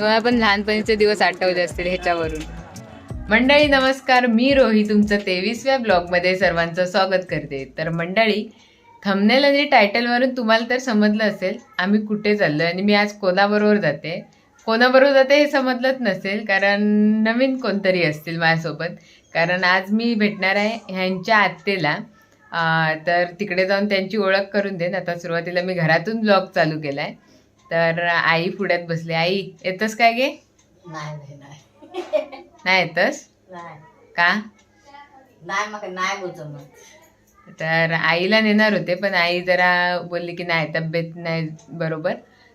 तुम्हाला पण लहानपणीचे दिवस आठवले असतील ह्याच्यावरून. मंडळी नमस्कार. मी रोही तुमचं तेवीसव्या ब्लॉगमध्ये सर्वांचं स्वागत करते. तर मंडळी थंबनेल आणि टायटलवरून तुम्हाला तर समजलं असेल आम्ही कुठे चाललो आणि मी आज कोणाबरोबर जाते? कोणाबरोबर जाते हे समजलंच नसेल कारण नवीन कोणतरी असतील माझ्यासोबत. कारण आज मी भेटणार आहे ह्यांच्या आत्तेला. तर तिकडे जाऊन त्यांची ओळख करून देईन आता सुरुवातीला मी घरातून ब्लॉग चालू केला आहे तर आई पुढ्यात बसली. आई येतस काय गे? नाही नाही येतस? का? नाही मग नाही बोलतो मग. तर आईला नेणार होते पण आई जरा बोलली की नाही तब्येत नाही बरोबर.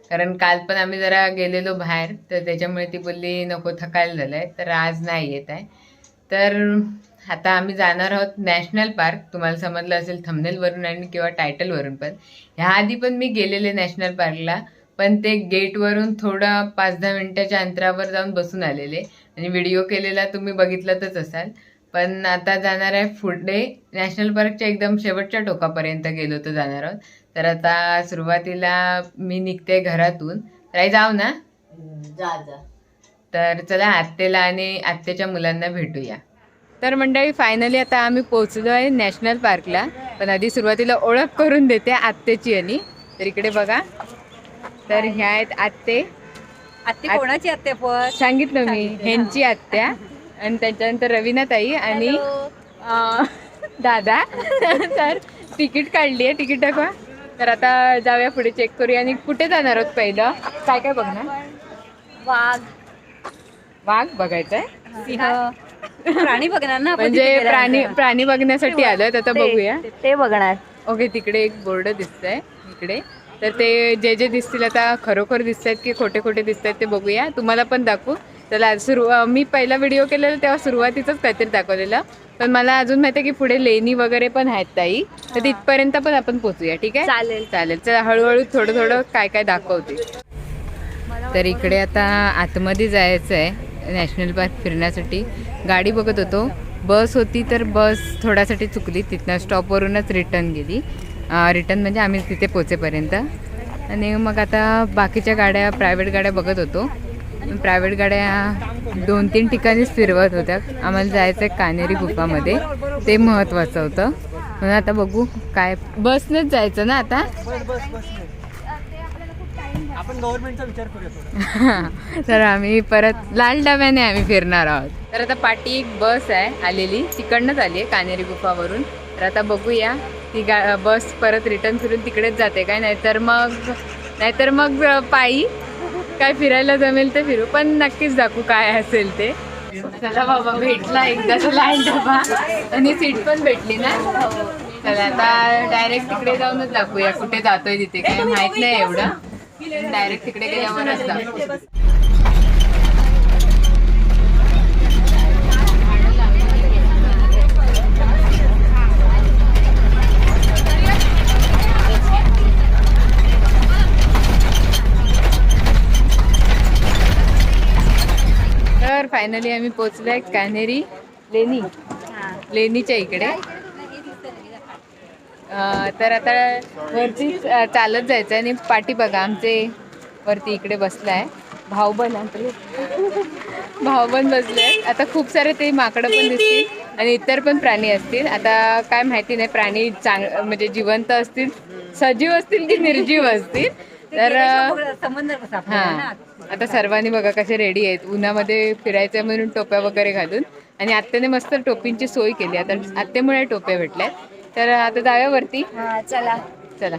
कारण काल पण आम्ही जरा गेलेलो बाहेर तर त्याच्यामुळे ती बोलली नको थकायला झालंय. तर आज नाही येत आहे. तर आता आम्ही जाणार आहोत नॅशनल पार्क. तुम्हाला समजलं असेल थंबनेलवरून आणि किंवा टायटलवरून पण. ह्या आधी पण मी गेलेले नॅशनल पार्कला. पण ते गेटवरून थोडं पाच दहा मिनिटाच्या अंतरावर जाऊन बसून आलेले. आणि व्हिडिओ केलेला तुम्ही बघितलातच असाल. पण आता जाणार आहे पुढे नॅशनल पार्कच्या एकदम शेवटच्या टोकापर्यंत गेलो तर जाणार आहोत. तर आता सुरुवातीला मी निघते घरातून. तर आई जाऊ ना? जा जा. तर चला आत्तेला आणि आत्याच्या मुलांना भेटूया. तर मंडळी फायनली आता आम्ही पोचलो आहे नॅशनल पार्कला. पण आधी सुरुवातीला ओळख करून देते आत्याची आणि. तर इकडे बघा. तर ह्या आहेत आत्ते. आत्ते आत- कोणाची आत्ते पण? सांगितलं मी सांगितलं, ह्यांची आत्या. आणि त्याच्यानंतर रवीना ताई आणि अं, दादा. तर तिकीट काढली आहे तिकीट दाखवा. तर आता जाऊया पुढे चेक करूया. आणि कुठे जाणार आहोत पहिलं? काय काय बघणार? वाघ. वाघ बघायचा आहे सिंह. प्राणी बघणार ना आपण म्हणजे तिथे प्राणी गेल्यानंतर. प्राणी बघण्यासाठी आलोय आता ते- बघूया. ते- ते बघणार. ओके तिकडे एक बोर्ड दिसतंय. इकडे. तर ते जे जे दिसतील आता खरोखर दिसत आहेत की खोटे खोटे दिसत आहेत ते बघूया. तुम्हाला पण दाखवू. चला सुरू मी पहिला व्हिडिओ केलेला तेव्हा सुरुवातीचंच काहीतरी दाखवलेलं. पण मला अजून माहिती आहे की पुढे लेणी वगैरे पण आहेत ताई. तर तिथपर्यंत पण आपण पोचूया ठीक आहे? चालेल. चालेल. चला हळूहळू थोडं थोडं काय काय दाखवते. तर इकडे आता आतमध्ये जायचं आहे नॅशनल पार्क फिरण्यासाठी. गाडी बघत होतो. बस होती तर बस थोड्यासाठी चुकली. तिथनं स्टॉपवरूनच रिटर्न गेली. रिटर्न म्हणजे आम्ही तिथे पोचेपर्यंत आणि मग आता बाकीच्या गाड्या प्रायव्हेट गाड्या बघत होतो. प्रायव्हेट गाड्या दोन तीन ठिकाणीच फिरवत होत्या. आम्हाला जायचं आहे कानेरी गुफामध्ये. ते महत्त्वाचं होतं. म्हणून आता बघू काय बसनंच जायचं ना आता? तर आम्ही परत लाल डब्याने आम्ही फिरणार आहोत. तर आता पाठी एक बस आहे आलेली. तिकडनंच आली आहे कानेरी गुफावरून. तर आता बघूया ती गा बस परत रिटर्न फिरून तिकडेच जाते काय? नाहीतर मग नाहीतर मग पायी. काय फिरायला जमेल ते फिरू पण नक्कीच दाखवू काय असेल ते. चला बाबा भेटला एकदा तुला डबा. आणि सीट पण भेटली ना? चला आता डायरेक्ट तिकडे जाऊनच दाखवूया कुठे जातोय तिथे काय माहीत नाही एवढं. डायरेक्ट तिकडे गेल्यावरच दाखवू. तर फायनली आम्ही पोचलोय कान्हेरी लेणी. लेणीच्या इकडे. तर आता वरती चालत जायचं आणि पाठी बघा आमचे वरती इकडे बसलाय. भाऊबन आपले भाऊबन बसले आता खूप सारे ते माकडं पण दिसतील आणि इतर पण प्राणी असतील. आता काय माहिती नाही प्राणी चांग म्हणजे जिवंत असतील सजीव असतील की निर्जीव असतील. तर हा. आता सर्वांनी बघा कसे रेडी आहेत. उन्हामध्ये फिरायचं म्हणून टोप्या वगैरे घालून. आणि आत्याने मस्त टोपींची सोय केली. आता आत्यामुळे टोप्या भेटल्या तर आता जाऊया वरती. हा, चला. चला.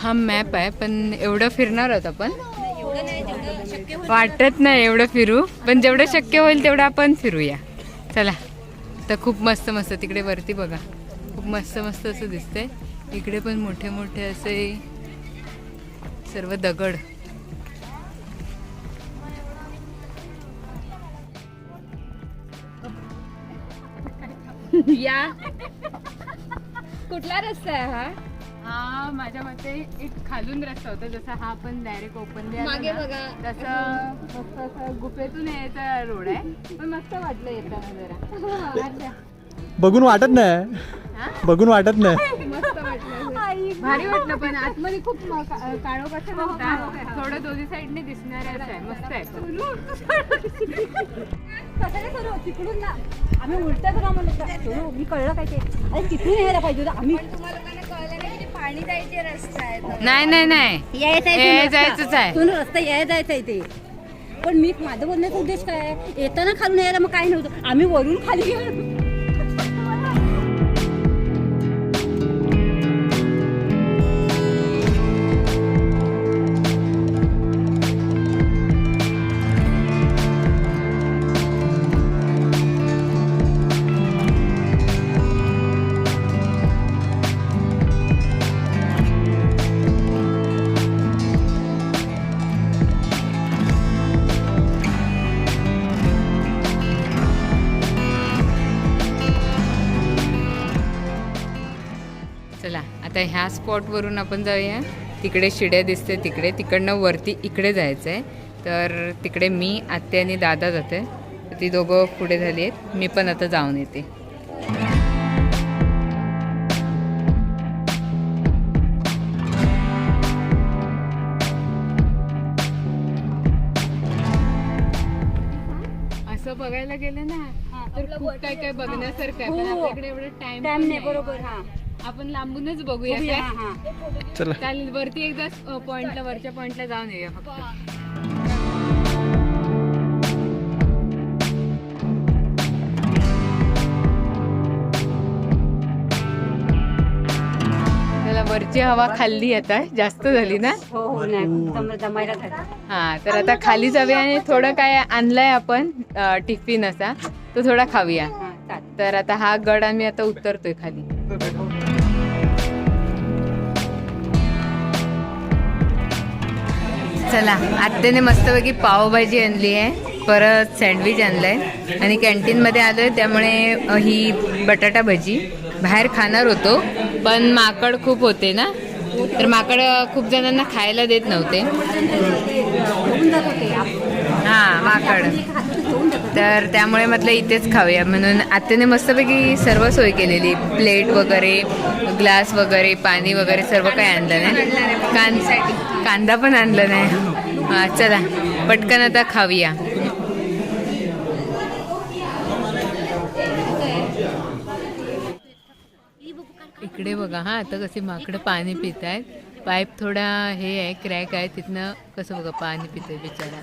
हा मॅप आहे पण एवढं फिरणार आहोत आपण. वाटत नाही एवढं फिरू. पण जेवढं शक्य होईल तेवढं आपण फिरूया. चला. तर खूप मस्त मस्त तिकडे वरती बघा. खूप मस्त मस्त असं दिसतंय. इकडे पण मोठे मोठे असे सर्व दगड. या. कुठला रस्ता आहे हा? हा माझ्या मते एक खालून रस्ता होता जसा हा पण डायरेक्ट ओपन मागे बघा. तसं मस्त असं गुफेतून यायचा रोड आहे. पण मस्त वाटलं येताना जरा. बघून वाटत नाही. बघून वाटत नाही. भारी वाटलं पण आतमध्ये खूप काळो कसं नव्हता. थोडं दोन्ही साईडने दिसणार आहे. मस्त आहे तिकडून ना आम्ही उलट्या करू सोनू, मी कळलं काय ते? अरे तिथून यायला पाहिजे होतं. आम्ही नाही नाही नाही. यायचं हे जायचंच आहे. सोनू रस्ता याय जायचं आहे ते. पण मी माझं बोलण्याचा उद्देश काय आहे? येताना खालून यायला मग काय नव्हतं. आम्ही वरून खाली गेलो. आता ह्या स्पॉटवरून आपण जाऊया. तिकडे शिड्या दिसते तिकडे. तिकडनं वरती इकडे जायचं आहे तर तिकडे मी आत्या आणि दादा जाते ती दोघं पुढे झाली आहेत. मी पण आता जाऊन येते. असं बघायला गेलं ना तर खूप काय काय बघण्यासारखं आहे. पण हो. आपल्याकडे एवढं टाइम नाही. बरोबर हा. आपण लांबूनच बघूया. बघूया, काय हा. चला. चालेल वरती एकदा पॉइंटला वरच्या पॉइंटला जाऊन येऊया फक्त. वरची हवा खाल्ली आता. जास्त झाली ना? हो हो नाही जम- जमायला झालं. हा तर आता खाली जाऊया आणि थोडं काय आणलंय आपण अं, टिफिन असा तो थोडा खाऊया. हा चालेल. तर आता हा गड आम्ही आता उतरतोय खाली. चला आत्याने मस्तपैकी पावभाजी आणली आहे. परत सँडविच आणलंय. आणि कॅन्टीनमध्ये आलोय त्यामुळे अ, ही बटाटा भजी. बाहेर खाणार होतो पण माकड खूप होते ना? तर माकड खूप जणांना खायला देत नव्हते. हां माकड. तर त्यामुळे म्हटलं इथेच खाऊया. म्हणून आत्याने मस्तपैकी सर्व सोय केलेली. प्लेट वगैरे ग्लास वगैरे पाणी वगैरे सर्व काही आणलं नाही. कां कांदा पण आणला नाही. चला. पटकन आता खाऊया. इकडे बघा हा आता कसे माकडं पाणी पित आहेत पाईप थोडा हे आहे क्रॅक आहे. तिथनं कसं बघा पाणी पितोय बिचारा.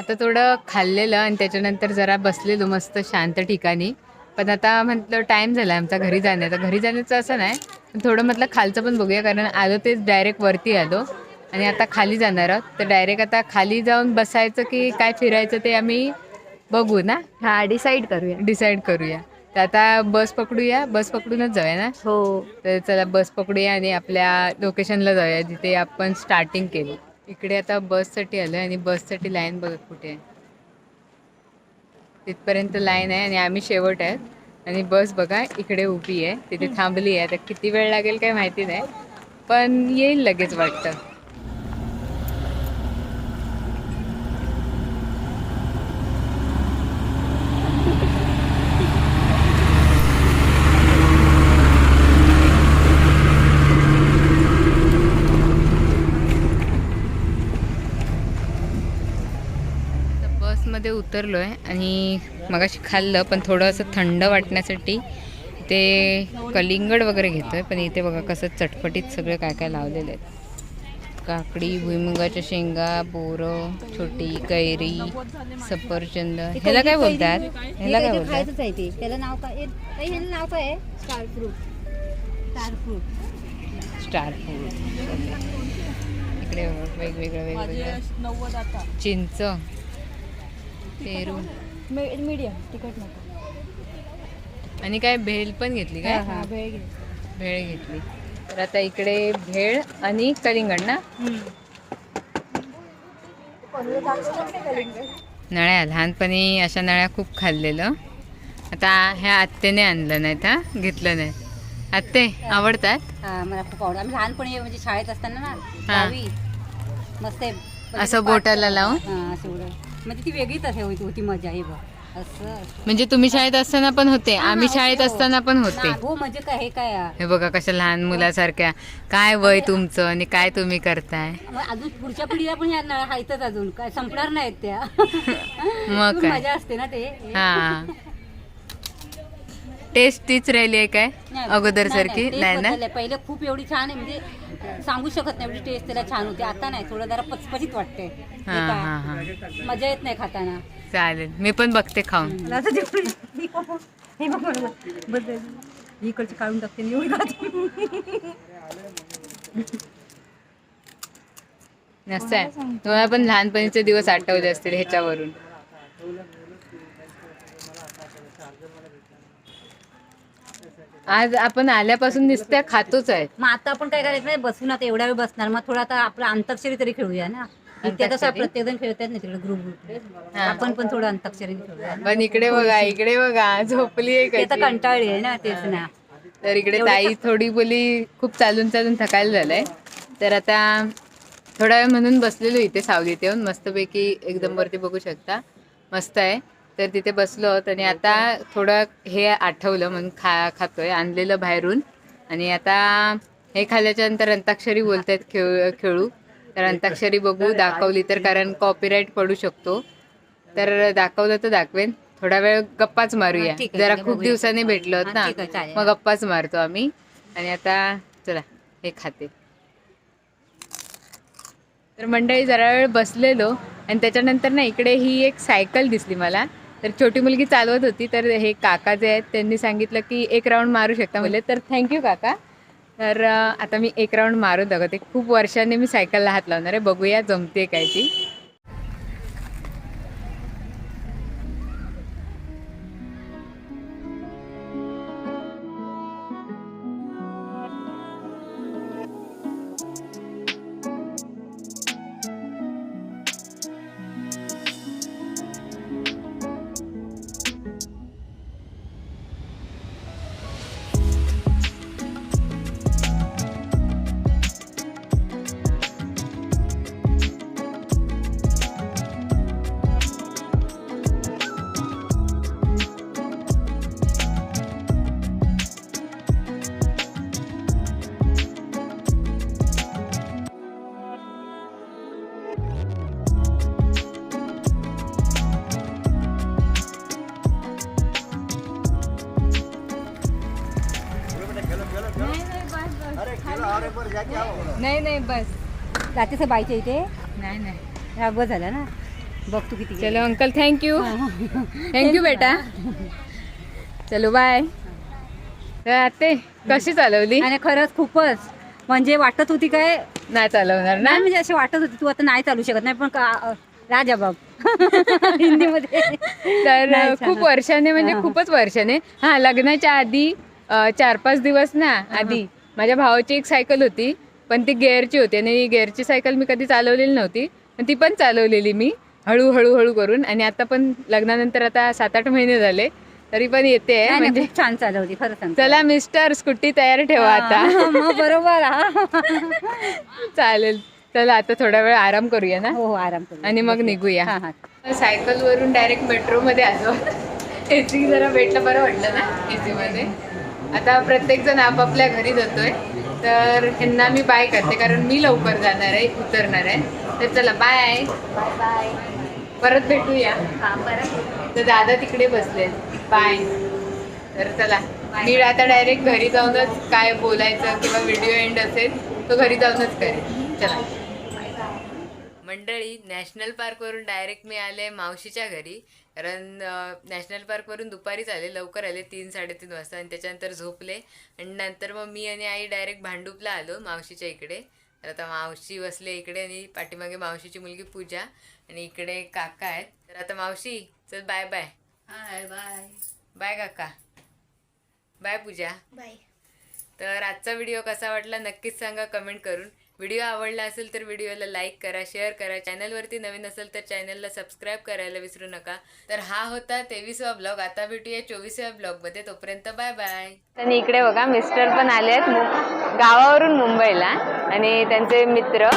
आता थोडं खाल्लेलं आणि त्याच्यानंतर जरा बसलेलो मस्त शांत ठिकाणी. पण आता म्हटलं टाईम झाला आमचा घरी जाण्याचा घरी जाण्याचं असं नाही पण थोडं म्हटलं खालचं पण बघूया कारण आलो तेच डायरेक्ट वरती आलो. आणि आता खाली जाणार आहोत. तर डायरेक्ट आता खाली जाऊन बसायचं की काय फिरायचं ते आम्ही बघू ना. हा डिसाईड करूया. डिसाईड करूया. तर आता बस पकडूया. बस पकडूनच जाऊया ना? हो. तर चला बस पकडूया आणि आपल्या लोकेशनला जाऊया जिथे आपण स्टार्टिंग केली. इकडे आता बससाठी आलो आणि बससाठी लाईन बघा कुठे आहे. तिथपर्यंत लाईन आहे आणि आम्ही शेवट आहेत आणि बस बघा इकडे उभी आहे तिथे थांबली आहे. तर किती वेळ लागेल काय माहिती नाही पण येईल लगेच वाटतं आता बसमध्ये उतरलो आहे आणि मगाशी खाल्लं पण थोडं असं थंड वाटण्यासाठी ते कलिंगड वगैरे घेतो आहे पण इथे बघा कसं चटपटीत सगळे काय काय लावलेले आहेत. काकडी भुईमुगाच्या शेंगा बोरं छोटी कैरी सफरचंद. ह्याला काय बोलतात? ह्याला काय बोलतात? आहे त्याला नाव काय? ए, ह्याला नाव काय आहे? Star fruit. Star fruit. Star इकडे बघा, वेगवेगळं वेगवेगळं. चिंच. पेरू मीडियम तिखट नको. आणि काय भेळ पण घेतली काय? हा भेळ घे भेळ घेतली. तर आता इकडे भेळ आणि कलिंगड ना? नळ्या लहानपणी अशा नळ्या खूप खाल्लेलं. आता ह्या आत्याने आणलं नाहीत हा? घेतलं नाही. आत्ते आवडतात? हा मला खूप आवडतं. आम्ही लहानपणी म्हणजे शाळेत असताना ना गावी मस्त आहे. असं बोटाला लावून? हा असं म्हणजे ती वेगळीच असे होती होती मजा हे बघ. असं म्हणजे तुम्ही शाळेत असताना पण होते आम्ही शाळेत असताना पण होते. हो म्हणजे काय हे काय? हे बघा कशा लहान मुलासारख्या. काय वय तुमचं आणि काय तुम्ही करताय? मग अजून पुढच्या पिढीला पण या नळ्या आहेतच अजून. काय संपणार नाहीत त्या. मग काय? मजा असते ना ते. हा. टेस्ट तीच राहिली आहे काय? अगोदर सारखी taste नाही ना? बदललंय. पहिले खूप एवढी छान आहे म्हणजे सांगू शकत नाही एवढी टेस्ट त्याला छान होती. आता नाही थोडं जरा पचपचीत वाटते हे हा काय? हा हा. मजा येत नाही खाताना. चालेल. मी पण बघते खाऊन. आता ते पुढे- हे बघ, हे बघ बरोबर. बदल. ही इकडची काढून टाकते आणि एवढी खाते. नसतं आहे. तुम्हाला पण लहानपणीचे दिवस आठवले असतील ह्याच्यावरून. आज आपण आल्यापासून नुसत्या खातोच आहे मग आता आपण काय करायचं नाही बसून आता एवढा वेळ बसणार मग थोडा आता आपलं अंताक्षरी तरी खेळूया ना इथे कसं अंताक्षरी? प्रत्येक जण खेळतात ना तिकडे ग्रुप ग्रुप हा. आपण पण थोडं अंताक्षरी खेळूया ना. पण इकडे बघा इकडे बघा झोपली ते आहे तर. कंटाळली आहे ना तेच ना तर इकडे ताई थोडी बोली खूप चालून चालून थकायला झालंय तर आता थोडा वेळ म्हणून बसलेलो इथे सावलीत येऊन मस्तपैकी एकदम वरती बघू शकता मस्त आहे. तर तिथे बसलो आणि आता थोडं हे आठवलं म्हणून खा खातोय. आणलेलं बाहेरून. आणि आता हे खाल्ल्याच्या नंतर अंताक्षरी बोलतायत खेळू खेळू. तर अंताक्षरी बघू दाखवली तर कारण कॉपीराईट पडू शकतो. तर दाखवलं तर दाखवेन. थोडा वेळ गप्पाच मारूया. जरा खूप. दिवसांनी भेटलो आहोत हा, ना. मग गप्पाच मारतो आम्ही. आणि आता चला हे खाते. तर मंडळी जरा वेळ बसलेलो. आणि त्याच्यानंतर ना इकडे ही एक सायकल दिसली मला. तर छोटी मुलगी चालवत होती तर हे काका जे आहेत त्यांनी सांगितलं की एक राऊंड मारू शकता मुले तर थँक्यू काका. तर आता मी एक राऊंड मारू दाखवते. खूप वर्षांनी मी सायकलला हात लावणार आहे. बघूया जमते काय ती. नाही नाही बस. जातेच बाईच्या इथे. नाही नाही. बस झाला ना. बघ तू किती चलो अंकल थँक्यू थँक्यू बेटा. चलो बाय आते कशी चालवली? आणि खरंच खूपच. म्हणजे वाटत होती काय? नाही चालवणार ना? नाही म्हणजे अशी वाटत होती तू आता नाही चालू शकत. नाही पण राजा बाब. हिंदीमध्ये. तर खूप. वर्षाने म्हणजे. खूपच वर्षाने. हा लग्नाच्या आधी चार पाच दिवस ना आधी. माझ्या भावाची एक सायकल होती पण ती गेअरची होती आणि गेअरची सायकल मी कधी चालवलेली नव्हती पण ती पण चालवलेली मी हळू हळू हळू करून आणि आता पण लग्नानंतर आता सात आठ महिने झाले तरी पण येते म्हणजे छान चालवती खरं चला मिस्टर स्कूटी तयार ठेवा आता. बरोबर हा. चालेल चला आता थोडा वेळ आराम करूया ना? हो हो आराम करू आणि मग निघूया. सायकल वरून डायरेक्ट मेट्रो मध्ये आलो. एसी जरा भेटलं बरं वाटलं ना एसी मध्ये. आता प्रत्येक जण आपापल्या घरी जातोय. तर ह्यांना मी बाय करते कारण मी लवकर जाणार आहे उतरणार आहे. तर चला बाय बाय बाय परत भेटूया. तर दादा तिकडे बसले बाय तर चला मी आता डायरेक्ट घरी जाऊनच काय बोलायचं किंवा व्हिडिओ एंड असेल तो घरी जाऊनच करेन. चला. मंडळी नॅशनल पार्कवरून डायरेक्ट मी आले मावशीच्या घरी. कारण नॅशनल पार्कवरून दुपारीच आले लवकर आले तीन साडेतीन वाजता आणि त्याच्यानंतर झोपले. आणि नंतर मग मी आणि आई डायरेक्ट भांडूपला आलो मावशीच्या इकडे. तर आता मावशी बसले इकडे आणि पाठीमागे मावशीची मुलगी पूजा आणि इकडे काका आहेत. तर आता मावशी चल bye bye. Hi bye. Bye काका. बाय पूजा. बाय. तर आजचा व्हिडिओ कसा वाटला नक्कीच सांगा कमेंट करून. व्हिडिओ आवडला असेल तर व्हिडिओला लाईक करा शेअर करा. चॅनलवरती नवीन असेल तर चॅनलला सबस्क्राईब करायला विसरू नका. तर हा होता तेवीसवा ब्लॉग. आता भेटूया चोवीसव्या ब्लॉगमध्ये. तोपर्यंत बाय बाय. आणि इकडे बघा मिस्टर पण आले आहेत गावावरून मुंबईला आणि त्यांचे मित्र.